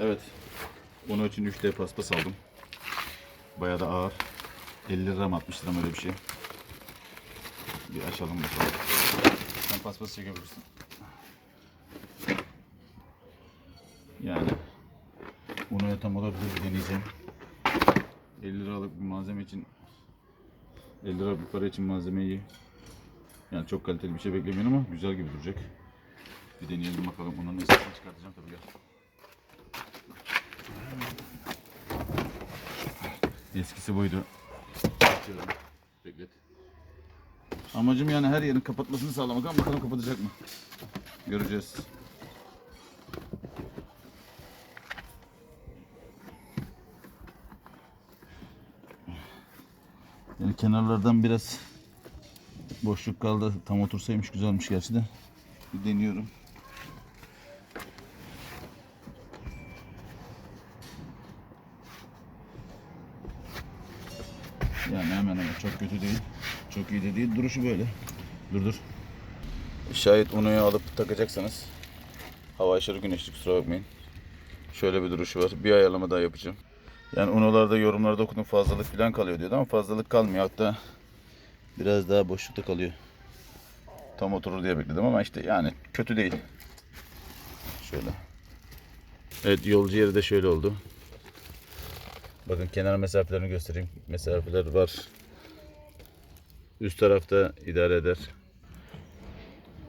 Evet. Onun için 3D paspas aldım. Bayağı da ağır. 50 lira mı 60 lira mı öyle bir şey. Bir açalım bakalım. Sen paspas çekebilirsin. Yani bunu tam olabilir bir deneyeceğim. 50 liralık bir malzeme için 50 lira bir para için malzemeyi yani çok kaliteli bir şey beklemeyin ama güzel gibi duracak. Bir deneyelim bakalım. Onun nesnesini çıkartacağım tabii Eskisi buydu. Beklet. Amacım yani her yerin kapatmasını sağlamak ama bakalım kapatacak mı? Göreceğiz. Yani kenarlardan biraz boşluk kaldı. Tam otursaymış güzelmiş gerçi de. Bir deniyorum. Yani hemen hemen çok kötü değil. Çok iyi de değil. Duruşu böyle. Dur dur. Şayet unuyu alıp takacaksanız hava aşırı güneşli kusura bakmayın. Şöyle bir duruşu var. Bir ayarlama daha yapacağım. Yani unolarda yorumlarda okudum fazlalık falan kalıyor diyordu ama fazlalık kalmıyor. Hatta biraz daha boşlukta kalıyor. Tam oturur diye bekledim ama işte yani kötü değil. Şöyle. Evet yolcu yeri de şöyle oldu. Bakın kenar mesafelerini göstereyim. Mesafeler var. Üst tarafta idare eder.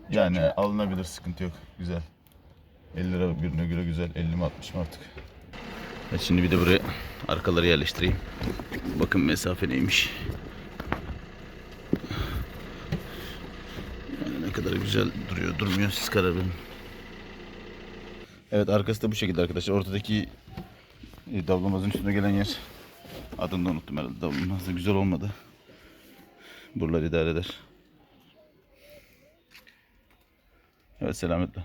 Yani alınabilir sıkıntı yok. Güzel. 50 lira birine göre güzel. 50 mi 60 mı artık. Evet, şimdi bir de buraya arkaları yerleştireyim. Bakın mesafe neymiş. Yani ne kadar güzel duruyor durmuyor siz karar verin. Evet arkası da bu şekilde arkadaşlar. Ortadaki e, davlumbazın üstüne gelen yer. Adını da unuttum herhalde. Davlumbaz da güzel olmadı. Buralar idare eder. Evet selametle.